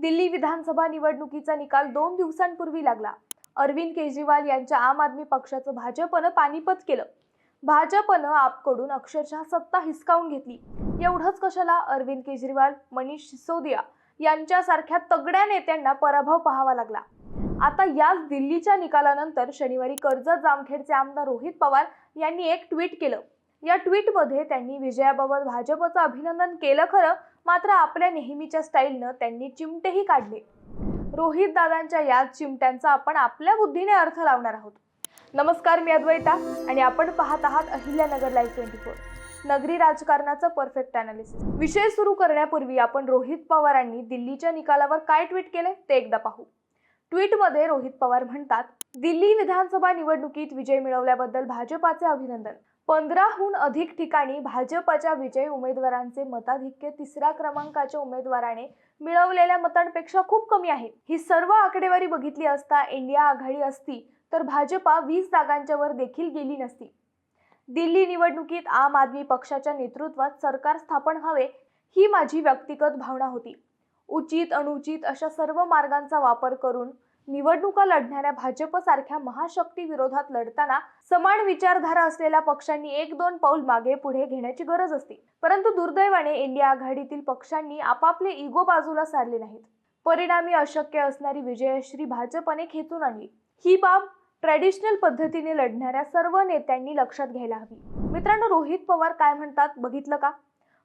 दिल्ली विधानसभा निवडणुकीचा निकाल दोन दिवसांपूर्वी लागला. अरविंद केजरीवाल यांच्या आम आदमी पक्षाचं भाजपनं पानिपत केलं. भाजपनं आपकडून अक्षरशः सत्ता हिसकावून घेतली. एवढंच कशाला? अरविंद केजरीवाल मनीष सिसोदिया यांच्यासारख्या तगड्या नेत्यांना पराभव पाहावा लागला. आता याच दिल्लीच्या निकालानंतर शनिवारी कर्जत जामखेडचे आमदार रोहित पवार यांनी एक ट्विट केलं. या ट्विटमध्ये त्यांनी विजयाबाबत भाजपचं अभिनंदन केलं खरं मात्र आपल्या नेहमीच्या स्टाईलनं त्यांनी चिमटेही काढले. रोहित दादांच्या या चिमट्यांचा आपण आपल्या बुद्धीने अर्थ लावणार आहोत. नमस्कार मी अद्वैता आणि आपण पाहत आहात अहिल्यानगर लाईव्ह ट्वेंटी फोर नगरी राजकारणाचं परफेक्ट अनालिसिस विषय सुरू करण्यापूर्वी आपण रोहित पवारांनी दिल्लीच्या निकालावर काय ट्विट केले ते एकदा पाहू. ट्विटमध्ये रोहित पवार म्हणतात दिल्ली विधानसभा निवडणुकीत विजय मिळवल्याबद्दल भाजपाचे अभिनंदन. पंधराहून अधिक ठिकाणी भाजपच्या विजयी उमेदवारांचे मताधिक्य तिसऱ्या क्रमांकाच्या उमेदवाराने मिळवलेल्या मतांपेक्षा खूप कमी आहे. ही सर्व आकडेवारी बघितली असता इंडिया आघाडी असती तर भाजपा वीस जागांच्या वर देखील गेली नसती. दिल्ली निवडणुकीत आम आदमी पक्षाच्या नेतृत्वात सरकार स्थापन व्हावे ही माझी व्यक्तिगत भावना होती. उचित अनुचित अशा सर्व मार्गांचा वापर करून निवडणुका लढणाऱ्या भाजपसारख्या महाशक्ती विरोधात लढताना समान विचारधारा असलेल्या पक्षांनी एक दोन पाऊल मागे पुढे घेण्याची गरज असते. परंतु दुर्दैवाने इंडिया आघाडीतील पक्षांनी आपापले इगो बाजूला सारले नाहीत. परिणामी अशक्य असणारी विजयश्री भाजपने खेचून आणली. ही बाब ट्रॅडिशनल पद्धतीने लढणाऱ्या सर्व नेत्यांनी लक्षात घ्यायला हवी. मित्रांनो रोहित पवार काय म्हणतात? बघितलं का?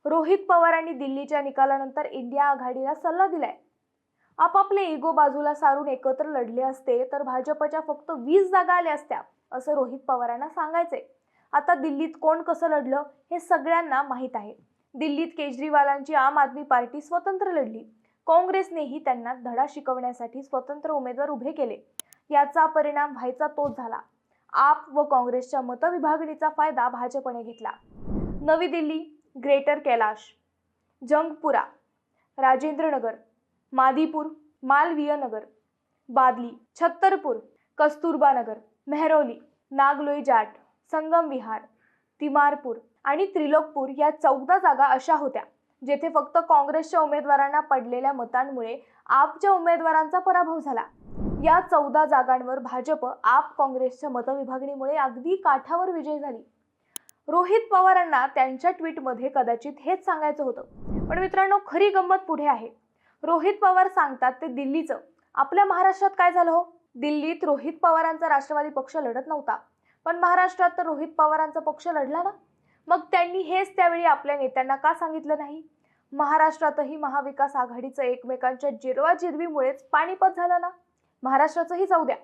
रोहित पवारांनी दिल्लीच्या निकालानंतर इंडिया आघाडीला सल्ला दिलाय. आपापले इगो बाजूला सारून एकत्र लढले असते तर भाजपच्या फक्त वीस जागा आल्या असत्या असं रोहित पवारांना सांगायचंय. आता दिल्लीत कोण कसं लढलं हे सगळ्यांना माहीत आहे. दिल्लीत केजरीवालांची आम आदमी पार्टी स्वतंत्र लढली. काँग्रेसनेही त्यांना धडा शिकवण्यासाठी स्वतंत्र उमेदवार उभे केले. याचा परिणाम व्हायचा तोच झाला. आप व काँग्रेसच्या मतविभागणीचा फायदा भाजपने घेतला. नवी दिल्ली ग्रेटर कैलाश जंगपुरा राजेंद्रनगर मादीपूर मालवीय नगर बादली छत्तरपूर कस्तुरबा नगर मेहरौली नागलोई जाट संगम विहार तिमारपूर आणि त्रिलोकपूर या चौदा जागा अशा होत्या जेथे फक्त काँग्रेसच्या उमेदवारांना पडलेल्या मतांमुळे आपच्या उमेदवारांचा पराभव झाला. या चौदा जागांवर भाजप आप काँग्रेसच्या मतविभागणीमुळे अगदी काठावर विजय झाली. रोहित पवारांना त्यांच्या ट्विटमध्ये कदाचित हेच सांगायचं होतं. पण मित्रांनो खरी गंमत पुढे आहे. रोहित पवार सांगतात ते दिल्लीचं. आपल्या महाराष्ट्रात काय झालं हो? दिल्लीत रोहित पवारांचा राष्ट्रवादी पक्ष लढत नव्हता. पण महाराष्ट्रात तर रोहित पवारांचा पक्ष लढला ना? मग त्यांनी हेच त्यावेळी आपल्या नेत्यांना का सांगितलं नाही? महाराष्ट्रातही महाविकास आघाडीचं एकमेकांच्या जिरवाजिरवीमुळेच पाणीपत झालं ना? महाराष्ट्राचंही जाऊ द्या.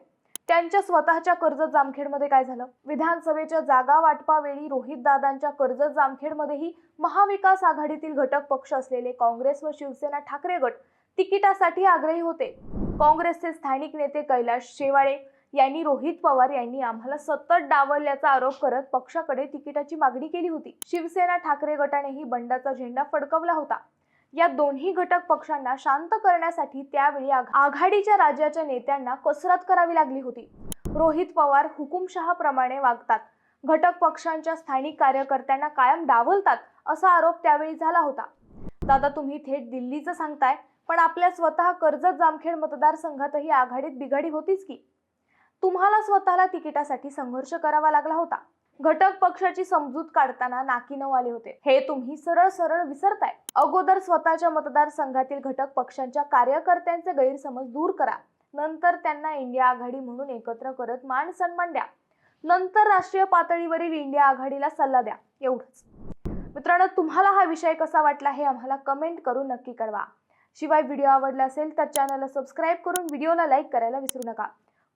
त्यांच्या स्वतःच्या कर्जत जामखेडमध्ये काय झालं? विधानसभेच्या जागा वाटपावेळी रोहित दादांच्या कर्जत जामखेडमध्येही महाविकास आघाडीतील घटक पक्ष असलेले काँग्रेस व शिवसेना ठाकरे गट तिकिटासाठी आग्रही होते. काँग्रेसचे स्थानिक नेते कैलाश शेवाळे यांनी रोहित पवार यांनी आम्हाला सतत डावलल्याचा आरोप करत पक्षाकडे तिकिटाची मागणी केली होती. शिवसेना ठाकरे गटानेही बंडाचा झेंडा फडकवला होता. या दोन्ही घटक पक्षांना शांत करण्यासाठी त्यावेळी आघाडीच्या राज्याच्या नेत्यांना कसरत करावी लागली होती. रोहित पवार हुकुमशहाप्रमाणे वागतात. घटक पक्षांच्या स्थानिक कार्यकर्त्यांना कायम डावलतात असा आरोप त्यावेळी झाला होता. दादा तुम्ही थेट दिल्लीचं सांगताय पण आपल्या स्वतः कर्जत जामखेड मतदारसंघातही आघाडीत बिघाडी होतीच की? तुम्हाला स्वतःला तिकिटासाठी संघर्ष करावा लागला होता. घटक पक्षाची समजूत काढताना नाकीनऊ आले होते. हे तुम्ही सरळ सरळ विसरताय. अगोदर स्वतःच्या मतदारसंघातील घटक पक्षांच्या कार्यकर्त्यांचे गैरसमज दूर करा. नंतर त्यांना इंडिया आघाडी म्हणून एकत्र करत मान सन्मान द्या. नंतर राष्ट्रीय पातळीवरील इंडिया आघाडीला सल्ला द्या. एवढंच. मित्रांनो तुम्हाला हा विषय कसा वाटला हे आम्हाला कमेंट करून नक्की कळवा. शिवाय व्हिडिओ आवडला असेल तर चॅनलला सबस्क्राईब करून व्हिडिओला लाईक करायला विसरू नका.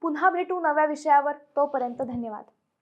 पुन्हा भेटू नव्या विषयावर. तोपर्यंत धन्यवाद.